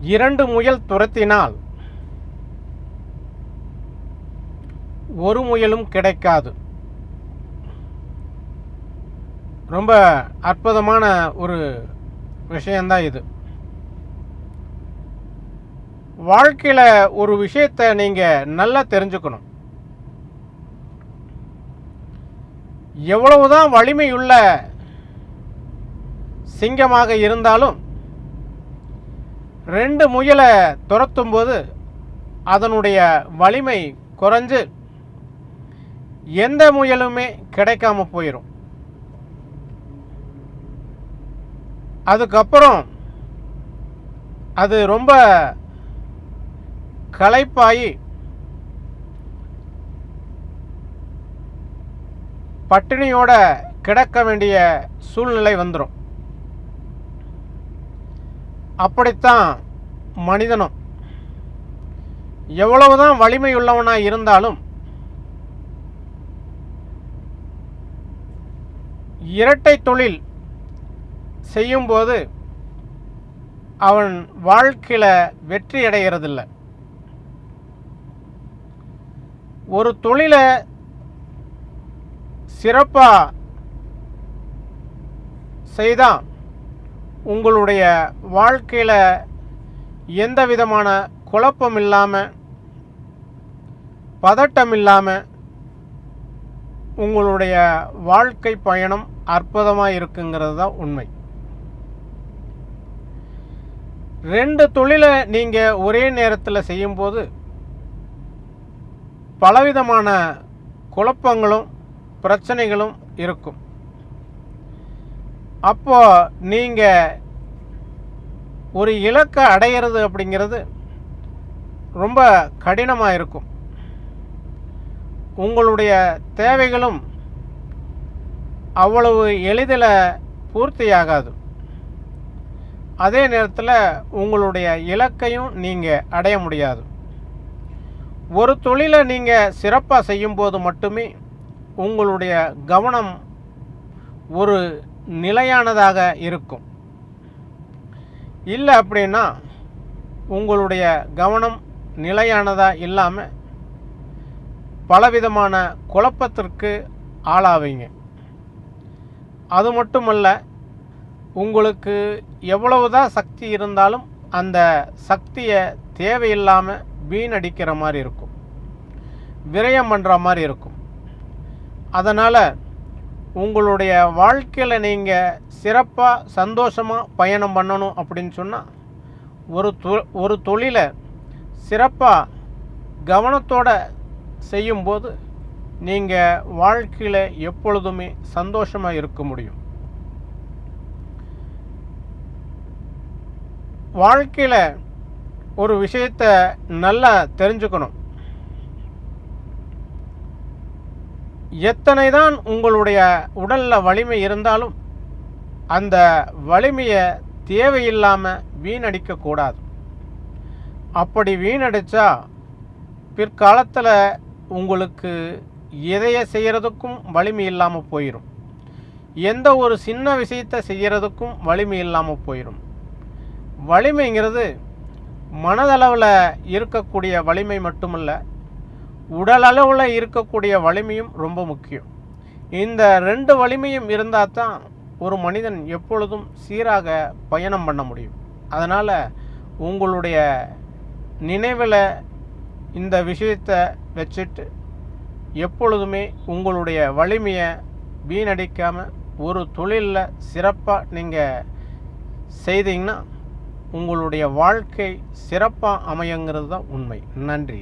இரண்டு முயல் துரத்தினால் ஒரு முயலும் கிடைக்காது. ரொம்ப அற்புதமான ஒரு விஷயந்தான் இது. வாழ்க்கையில் ஒரு விஷயத்தை நீங்கள் நல்லா தெரிஞ்சுக்கணும். எவ்வளவுதான் வலிமையுள்ள சிங்கமாக இருந்தாலும் ரெண்டு முயலை துரத்தும் போது அதனுடைய வலிமை குறைஞ்சு எந்த முயலுமே கிடைக்காம போயிடும் அதுக்கப்புறம் அது ரொம்ப களைப்பாகி பட்டினியோட கிடக்க வேண்டிய சூழ்நிலை வந்துடும் அப்படித்தான் மனிதனும். எவ்வளவுதான் வலிமையுள்ளவனாக இருந்தாலும் இரட்டை தொழில் செய்யும்போது அவன் வாழ்க்கையில் வெற்றி அடைகிறதில்லை ஒரு தொழிலை சிறப்பாக செய்தான் உங்களுடைய வாழ்க்கையில் எந்த விதமான குழப்பம் இல்லாமல் பதட்டம் இல்லாமல் உங்களுடைய வாழ்க்கை பயணம் அற்புதமாக இருக்குங்கிறது தான் உண்மை. ரெண்டு தொழிலை நீங்கள் ஒரே நேரத்தில் செய்யும்போது பலவிதமான குழப்பங்களும் பிரச்சனைகளும் இருக்கும். அப்போது நீங்கள் ஒரு இலக்கை அடையிறது அப்படிங்கிறது ரொம்ப கடினமாக இருக்கும். உங்களுடைய தேவைகளும் அவ்வளவு எளிதில் பூர்த்தியாகாது. அதே நேரத்தில் உங்களுடைய இலக்கையும் நீங்கள் அடைய முடியாது. ஒரு தொழிலை நீங்கள் சிறப்பாக செய்யும்போது மட்டுமே உங்களுடைய கவனம் ஒரு நிலையானதாக இருக்கும். இல்லை அப்படின்னா உங்களுடைய கவனம் நிலையானதாக இல்லாமல் பலவிதமான குழப்பத்திற்கு ஆளாவீங்க. அது மட்டுமல்ல உங்களுக்கு எவ்வளவுதான் சக்தி இருந்தாலும் அந்த சக்தியை தேவையில்லாமல் வீணடிக்கிற மாதிரி இருக்கும். விரயம் பண்ணுற மாதிரி இருக்கும். அதனால் உங்களுடைய வாழ்க்கையில் நீங்கள் சிறப்பாக சந்தோஷமாக பயணம் பண்ணணும் அப்படின்னு சொன்னால் ஒரு தொ ஒரு தொழிலை சிறப்பாக கவனத்தோடு செய்யும்போது நீங்கள் வாழ்க்கையில் எப்பொழுதுமே சந்தோஷமாக இருக்க முடியும். வாழ்க்கையில் ஒரு விஷயத்தை நல்லா தெரிஞ்சுக்கணும். எத்தனை தான் உங்களுடைய உடலில் வலிமை இருந்தாலும் அந்த வலிமையை தேவையில்லாமல் வீணடிக்கக்கூடாது அப்படி வீணடித்தா பிற்காலத்தில் உங்களுக்கு எதையை செய்கிறதுக்கும் வலிமை இல்லாமல் போயிடும் எந்த ஒரு சின்ன விஷயத்தை செய்கிறதுக்கும் வலிமை இல்லாமல் போயிடும் வலிமைங்கிறது மனதளவில் இருக்கக்கூடிய வலிமை மட்டுமல்ல உடலளவில் இருக்கக்கூடிய வலிமையும் ரொம்ப முக்கியம். இந்த ரெண்டு வலிமையும் இருந்தால் தான் ஒரு மனிதன் எப்பொழுதும் சீராக பயணம் பண்ண முடியும். அதனால் உங்களுடைய நினைவில் இந்த விஷயத்தை வச்சுட்டு எப்பொழுதுமே உங்களுடைய வலிமையை வீணடிக்காமல் ஒரு தொழிலில் சிறப்பாக நீங்கள் செய்தீங்கன்னா உங்களுடைய வாழ்க்கை சிறப்பாக அமையுங்கிறது தான் உண்மை. நன்றி.